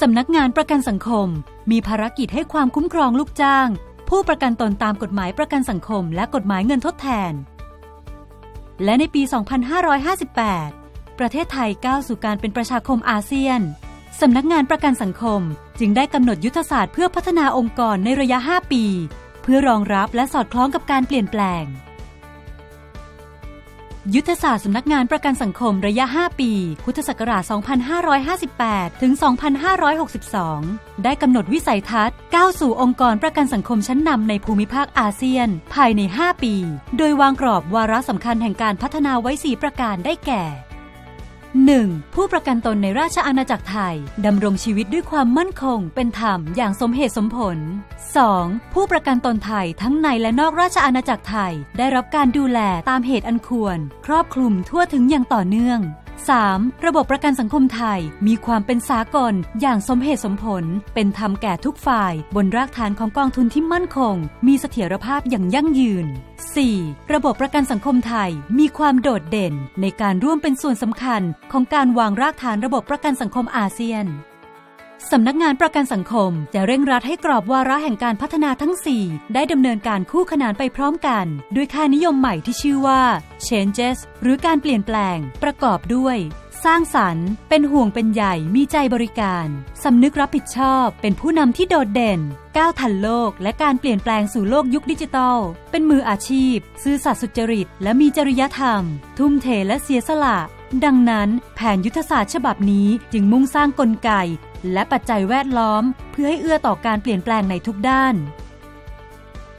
สำนักงานประกันสังคม มีภารกิจให้ความคุ้มครองลูกจ้าง ผู้ประกันตนตามกฎหมายประกันสังคม และกฎหมายเงินทดแทน และในปี 2558 ประเทศไทยก้าวสู่การเป็นประชาคมอาเซียน สำนักงานประกันสังคมจึงได้กำหนดยุทธศาสตร์เพื่อพัฒนาองค์กรในระยะ 5 ปี เพื่อรองรับและสอดคล้องกับการเปลี่ยนแปลง ยุทธศาสตร์สำนักงานประกันสังคมระยะ 5 ปี พุทธศักราช 2558 ถึง 2562 ได้กำหนดวิสัยทัศน์ก้าวสู่องค์กรประกันสังคมชั้นนำในภูมิภาคอาเซียน ภายใน 5 ปี โดยวางกรอบวาระสำคัญแห่งการพัฒนาไว้ 4 ประการได้แก่ 1. ผู้ประกันตนในราชอาณาจักรไทย ดำรงชีวิตด้วยความมั่นคง เป็นธรรมอย่างสมเหตุสมผล 2. ผู้ประกันตนไทยทั้งในและนอกราชอาณาจักรไทย ได้รับการดูแลตามเหตุอันควร ครอบคลุมทั่วถึงอย่างต่อเนื่อง 3. ระบบประกันสังคมไทยมีความเป็นสากล อย่างสมเหตุสมผล เป็นธรรมแก่ทุกฝ่าย บนรากฐานของกองทุนที่มั่นคง มีเสถียรภาพอย่างยั่งยืน 4. ระบบประกันสังคมไทยมีความโดดเด่น ในการร่วมเป็นส่วนสำคัญ ของการวางรากฐานระบบประกันสังคมอาเซียน สำนักงานประกันสังคมจะเร่งรัดให้กรอบวาระแห่งการพัฒนาทั้ง 4 ได้ดำเนินการคู่ขนานไปพร้อมกัน ด้วยค่านิยมใหม่ที่ชื่อว่า changes หรือการเปลี่ยนแปลง ประกอบด้วย สร้างสรรค์ เป็นห่วงเป็นใหญ่มีใจบริการสำนึกรับผิดชอบ เป็นผู้นำที่โดดเด่น ก้าวทันโลก และการเปลี่ยนแปลงสู่โลกยุคดิจิทัล เป็นมืออาชีพ ซื่อสัตย์สุจริต และมีจริยธรรม ทุ่มเทและเสียสละดังนั้น แผนยุทธศาสตร์ฉบับนี้จึงมุ่งสร้างกลไก และปัจจัยแวดล้อม เพื่อให้เอื้อต่อการเปลี่ยนแปลงในทุกด้าน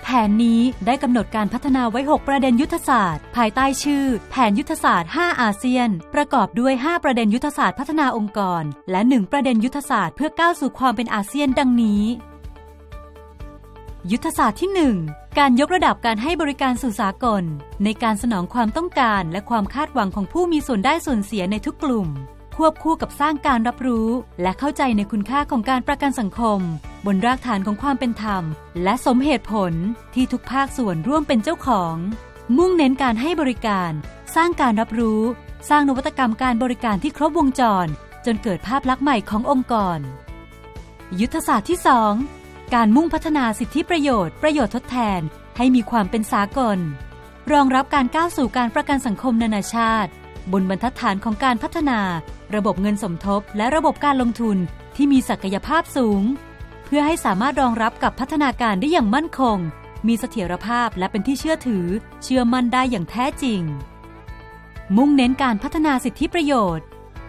แผนนี้ได้กำหนดการพัฒนาไว้ 6 ประเด็นยุทธศาสตร์ ภายใต้ชื่อ แผนยุทธศาสตร์ 5 อาเซียน ประกอบด้วย 5 ประเด็นยุทธศาสตร์พัฒนาองค์กร และ 1 ประเด็นยุทธศาสตร์เพื่อก้าวสู่ความเป็นอาเซียนดังนี้ยุทธศาสตร์ที่ 1 การยกระดับการให้บริการสู่สากล ในการสนองความต้องการและความคาดหวังของผู้มีส่วนได้ส่วนเสียในทุกกลุ่ม ควบคู่กับสร้างการรับรู้ และเข้าใจในคุณค่าของการประกันสังคม บนรากฐานของความเป็นธรรม และสมเหตุผลที่ทุกภาคส่วนร่วมเป็นเจ้าของ มุ่งเน้นการให้บริการ สร้างการรับรู้ สร้างนวัตกรรมการบริการที่ครบวงจร จนเกิดภาพลักษณ์ใหม่ขององค์กร ยุทธศาสตร์ที่ 2 การมุ่งพัฒนาสิทธิประโยชน์ ประโยชน์ทดแทน ให้มีความเป็นสากล รองรับการก้าวสู่การประกันสังคมนานาชาติ บนบรรทัดฐานของการพัฒนา ระบบเงินสมทบและระบบการลงทุนที่มีศักยภาพสูง เพื่อให้สามารถรองรับกับพัฒนาการได้อย่างมั่นคง มีเสถียรภาพและเป็นที่เชื่อถือ เชื่อมั่นได้อย่างแท้จริง มุ่งเน้นการพัฒนาสิทธิประโยชน์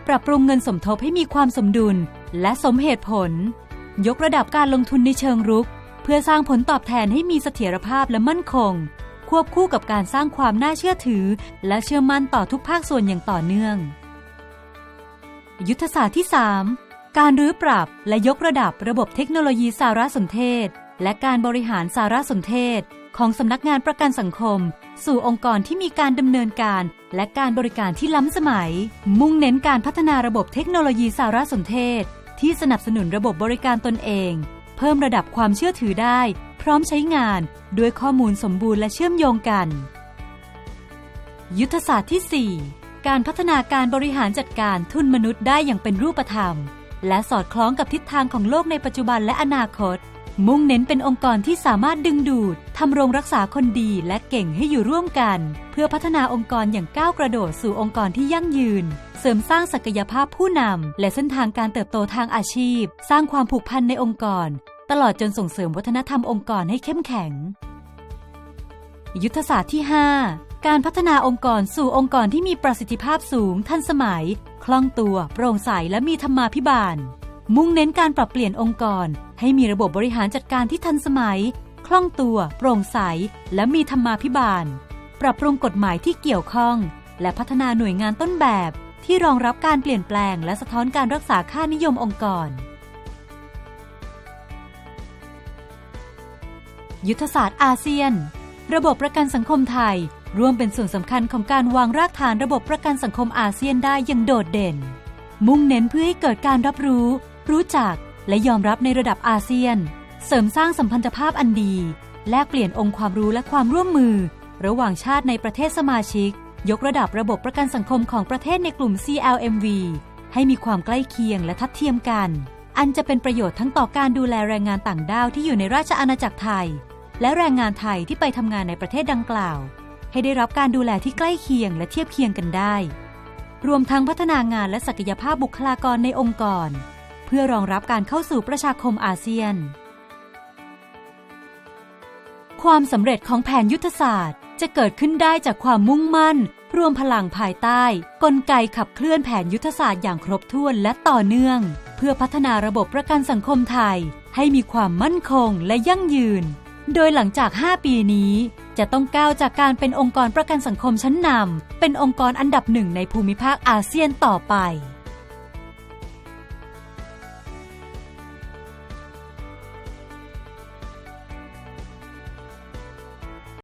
ปรับปรุงเงินสมทบให้มีความสมดุล และสมเหตุผล ยกระดับการลงทุนในเชิงรุก เพื่อสร้างผลตอบแทนให้มีเสถียรภาพและมั่นคง ควบคู่กับการสร้างความน่าเชื่อถือ และเชื่อมั่นต่อทุกภาคส่วนอย่างต่อเนื่อง ยุทธศาสตร์ที่ 3 การรื้อปรับและยกระดับระบบเทคโนโลยีสารสนเทศ และการบริหารสารสนเทศ ของสำนักงานประกันสังคม สู่องค์กรที่มีการดำเนินการ และการบริการที่ล้ำสมัย มุ่งเน้นการพัฒนาระบบเทคโนโลยีสารสนเทศ ที่สนับสนุนระบบบริการตนเอง เพิ่มระดับความเชื่อถือได้ พร้อมใช้งานด้วยข้อมูลสมบูรณ์และเชื่อมโยงกัน ยุทธศาสตร์ที่ 4 การพัฒนาการบริหารจัดการทุนมนุษย์ได้อย่างเป็นรูปธรรม และสอดคล้องกับทิศทางของโลกในปัจจุบันและอนาคต มุ่งเน้นเป็นองค์กรที่สามารถดึงดูดทำรงรักษาคนดีและเก่งให้อยู่ร่วมกัน เพื่อพัฒนาองค์กรอย่างก้าวกระโดดสู่องค์กรที่ยั่งยืน เสริมสร้างศักยภาพผู้นำและเส้นทางการเติบโตทางอาชีพ สร้างความผูกพันในองค์กร ตลอดจนส่งเสริมวัฒนธรรมองค์กรให้เข้มแข็ง ยุทธศาสตร์ที่ 5การพัฒนาองค์กรสู่องค์กรที่มีประสิทธิภาพสูง ทันสมัย คล่องตัว โปร่งใส และมีธรรมาภิบาล มุ่งเน้นการปรับเปลี่ยนองค์กร ให้มีระบบบริหารจัดการที่ทันสมัย คล่องตัว โปร่งใส และมีธรรมาภิบาล ปรับปรุงกฎหมายที่เกี่ยวข้อง และพัฒนาหน่วยงานต้นแบบ ที่รองรับการเปลี่ยนแปลง และสะท้อนการรักษาค่านิยมองค์กร ยุทธศาสตร์อาเซียน ระบบประกันสังคมไทย ร่วมเป็นส่วนสำคัญของการวางรากฐานระบบประกันสังคมอาเซียนได้อย่างโดดเด่น มุ่งเน้นเพื่อให้เกิดการรับรู้ รู้จัก และยอมรับในระดับอาเซียน เสริมสร้างสัมพันธภาพอันดี แลกเปลี่ยนองค์ความรู้และความร่วมมือ ระหว่างชาติในประเทศสมาชิก ยกระดับระบบประกันสังคมของประเทศในกลุ่ม CLMV ให้มีความใกล้เคียงและทัดเทียมกัน อันจะเป็นประโยชน์ทั้งต่อการดูแลแรงงานต่างด้าวที่อยู่ในราชอาณาจักรไทย และแรงงานไทยที่ไปทำงานในประเทศดังกล่าว ให้ได้รับการดูแลที่ใกล้เคียงและเทียบเคียงกันได้ รวมทั้งพัฒนางานและศักยภาพบุคลากรในองค์กร เพื่อรองรับการเข้าสู่ประชาคมอาเซียน ความสำเร็จของแผนยุทธศาสตร์ จะเกิดขึ้นได้จากความมุ่งมั่น รวมพลังภายใต้ กลไกขับเคลื่อนแผนยุทธศาสตร์อย่างครบถ้วนและต่อเนื่อง เพื่อพัฒนาระบบประกันสังคมไทย ให้มีความมั่นคงและยั่งยืน โดยหลังจาก 5 ปีนี้ จะต้องก้าวจากการเป็นองค์กรประกันสังคมชั้นนำเป็นองค์กรอันดับหนึ่งในภูมิภาคอาเซียนต่อไป